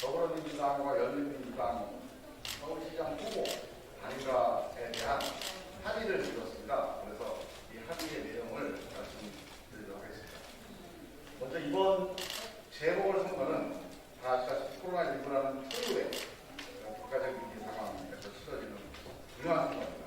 더불어민주당과 열린민주당 서울시장 후보 단일화에 대한 합의를 이뤘습니다. 그래서 이 합의의 내용을 말씀드리도록 하겠습니다. 먼저 이번 제목을 선거는 다 아시다시피 코로나19라는 초유의 국가적인 상황에서 치러지는 중요한 건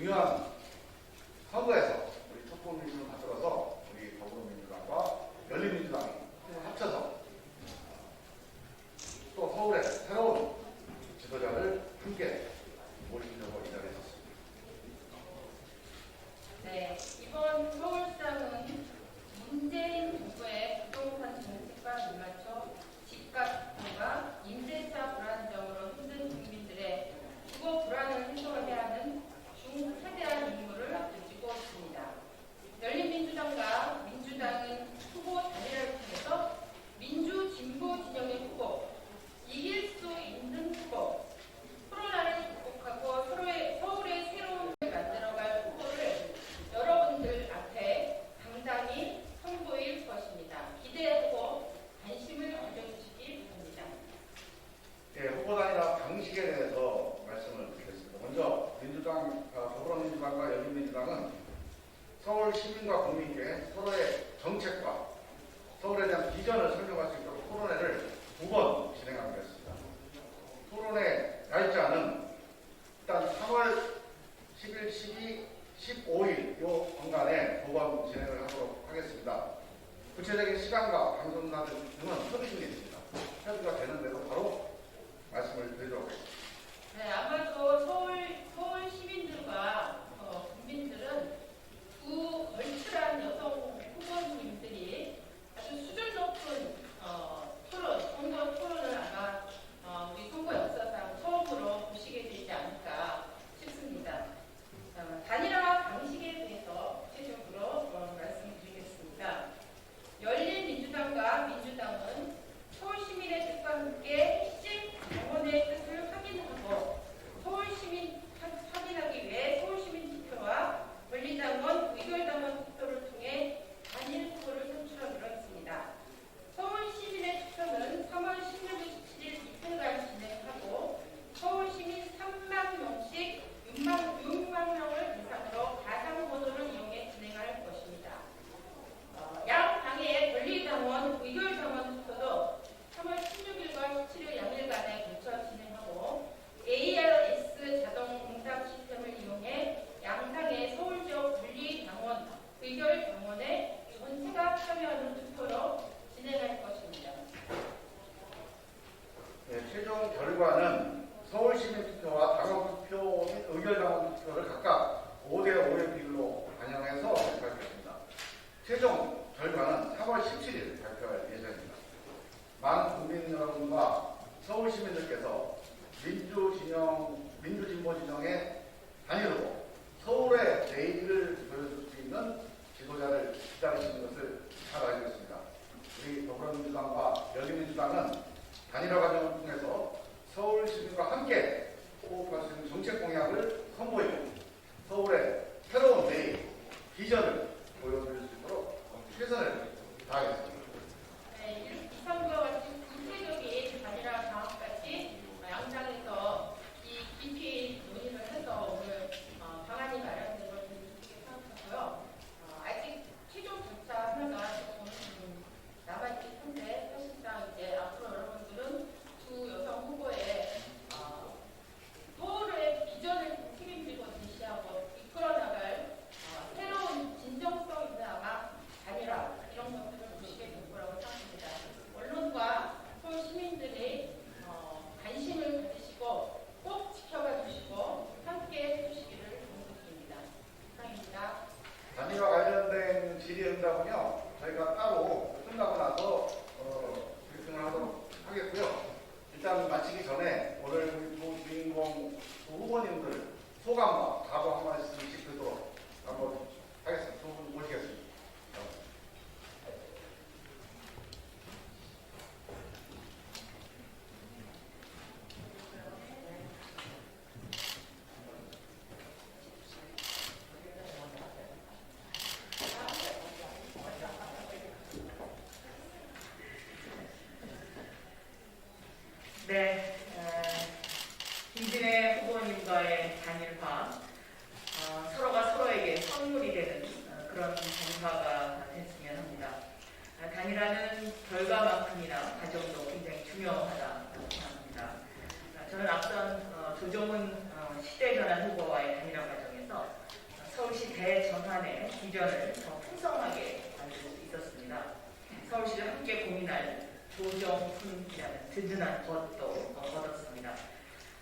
응현 대한 비전을 설명할 수 있도록 토론회를 두 번 진행하기로 했습니다. 토론회 날짜는 일단 3월 10일, 12, 15일 요 공간에 두 번 진행을 하도록 하겠습니다. 구체적인 시간과 방송나 등은 협의중에 있습니다. 협의가 되는 대로 바로 말씀을 드리도록 하겠습니다. 이번에 문체각 협의하는 투표로 진행할 것입니다. 네, 최종 결과는 서울시민 투표와 당원 투표 및 의결 당원 투표를 각각 5대 5의 비율로 반영해서 발표했습니다. 최종 결과는 3월 17일 발표할 예정입니다. 만 국민 여러분과 서울 시민들께서 민주진영, 민주진보진영의 단일로 시작하신 것을 잘 알고 있습니다. 우리 더불어민주당과 열린민주당은 단일화 과정을 통해서 서울 시민과 함께 호흡할 수 있는 정책 공약을 선보이고 서울의 새로운 내일, 비전을 보여드릴 수 있도록 최선을 질의 응답은요 저희가 따로 끝나고 나서 어, 결정을 하도록 하겠고요. 일단 마치기 전에 오늘 우리 두 주인공 두 후보님들 소감과 뭐? 그런 단일화가 됐으면 합니다. 아, 단일화는 결과만큼이나 과정도 굉장히 중요하다고 생각합니다. 아, 저는 앞선 어, 조정훈 어, 시대 전환 후보와의 단일화 과정에서 어, 서울시 대전환의 비전을 더 풍성하게 만들 수 있었습니다. 서울시를 함께 고민할 조정훈이라는 든든한 것도 어, 얻었습니다.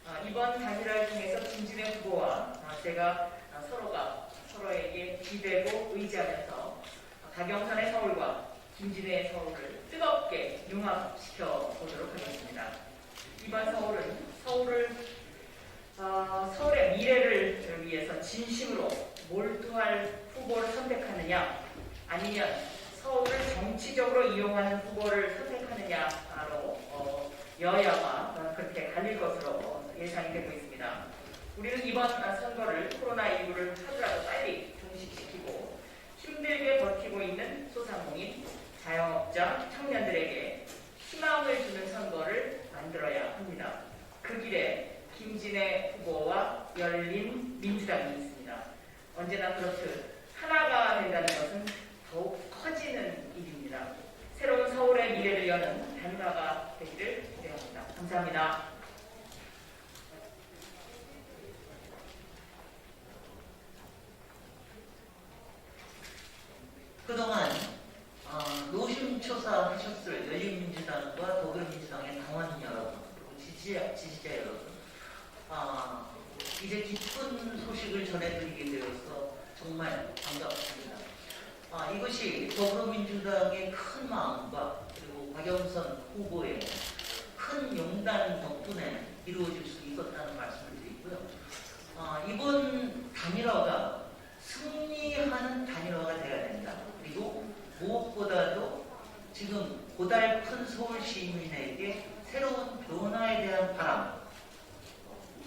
어, 이번 단일화를 통해서 김진애 후보와 어, 제가 어, 서로가 서로에게 기대고 의지하면서 어, 박영선의 서울과 김진애의 서울을 뜨겁게 융합시켜 보도록 하겠습니다. 이번 서울은 서울을 어, 서울의 미래를 위해서 진심으로 몰두할 후보를 선택하느냐 아니면 서울을 정치적으로 이용하는 후보를 선택하느냐로 어, 여야가 어, 그렇게 갈릴 것으로 어, 예상이 되고 있습니다. 우리는 이번 선거를 코로나19를 하루라도 빨리 종식시키고 힘들게 버티고 있는 소상공인, 자영업자, 청년들에게 희망을 주는 선거를 만들어야 합니다. 그 길에 김진애 후보와 열린 민주당이 있습니다. 언제나 그렇듯 하나가 된다는 것은 더욱 커지는 일입니다. 새로운 서울의 미래를 여는 단일화가 되기를 기대합니다. 감사합니다. 그동안 어, 노심초사 하셨을 열린민주당과 더불어민주당의 당원 여러분, 그리고 지지자, 지지자 여러분, 아, 이제 기쁜 소식을 전해드리게 되어서 정말 반갑습니다. 아, 이것이 더불어민주당의 큰 마음과 그리고 박영선 후보의 큰 용단 덕분에 이루어질 수 있었다는 말씀을 드리고요. 아, 이번 단일화가 승리하는 단일화가 되어야 된다. 그리고 무엇보다도 지금 고달픈 서울 시민에게 새로운 변화에 대한 바람,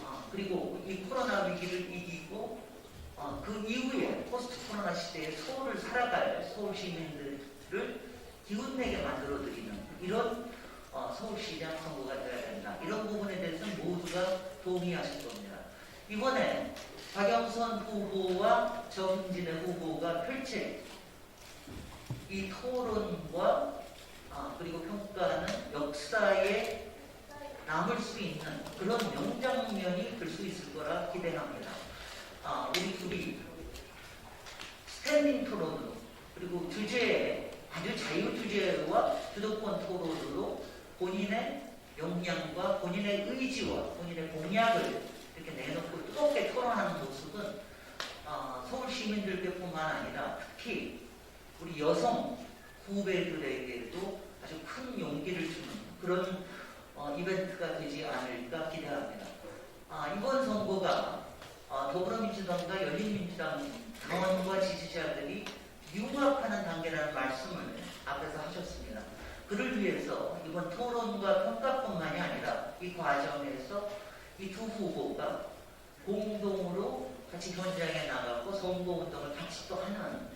아, 그리고 이 코로나 위기를 이기고 어, 그 이후에 포스트 코로나 시대에 서울을 살아갈 서울 시민들을 기운내게 만들어드리는 이런 어, 서울시장 선거가 되어야 된다. 이런 부분에 대해서는 모두가 동의하실 겁니다. 이번에 박영선 후보와 정진애 후보가 펼칠 이 토론과 아, 그리고 평가는 역사에 남을 수 있는 그런 명장면이 될 수 있을 거라 기대합니다. 아, 우리 둘이 스탠딩 토론으로 그리고 주제 아주 자유 주제와 주도권 토론으로 본인의 역량과 본인의 의지와 본인의 공약을 이렇게 내놓고 뜨겁게 토론하는 모습은 아, 서울 시민들뿐만 아니라 특히 우리 여성 후배들에게도 아주 큰 용기를 주는 그런 어, 이벤트가 되지 않을까 기대합니다. 아, 이번 선거가 어, 더불어민주당과 열린민주당 당원과 지지자들이 융합하는 단계라는 말씀을 앞에서 하셨습니다. 그를 위해서 이번 토론과 평가뿐만이 아니라 이 과정에서 이 두 후보가 공동으로 같이 현장에 나가고 선거운동을 같이 또 하는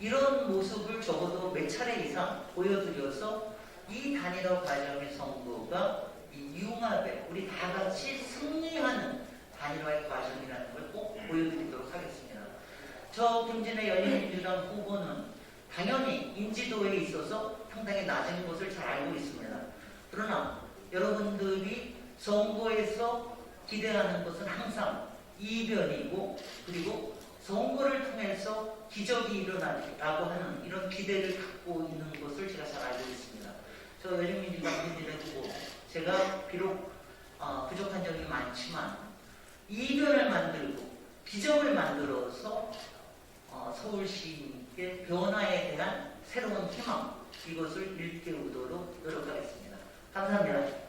이런 모습을 적어도 몇 차례 이상 보여드려서 이 단일화 과정의 선거가 이 융합에 우리 다 같이 승리하는 단일화의 과정이라는 걸 꼭 보여드리도록 하겠습니다. 저 김진애 열린민주당 후보는 당연히 인지도에 있어서 상당히 낮은 것을 잘 알고 있습니다. 그러나 여러분들이 선거에서 기대하는 것은 항상 이변이고 그리고 선거를 통해서 기적이 일어나라고 하는 이런 기대를 갖고 있는 것을 제가 잘 알고 있습니다. 저 열린민주당 후보 제가 비록 어, 부족한 점이 많지만 이변을 만들고 기적을 만들어서 어, 서울 시민의 변화에 대한 새로운 희망 이것을 일깨우도록 노력하겠습니다. 감사합니다.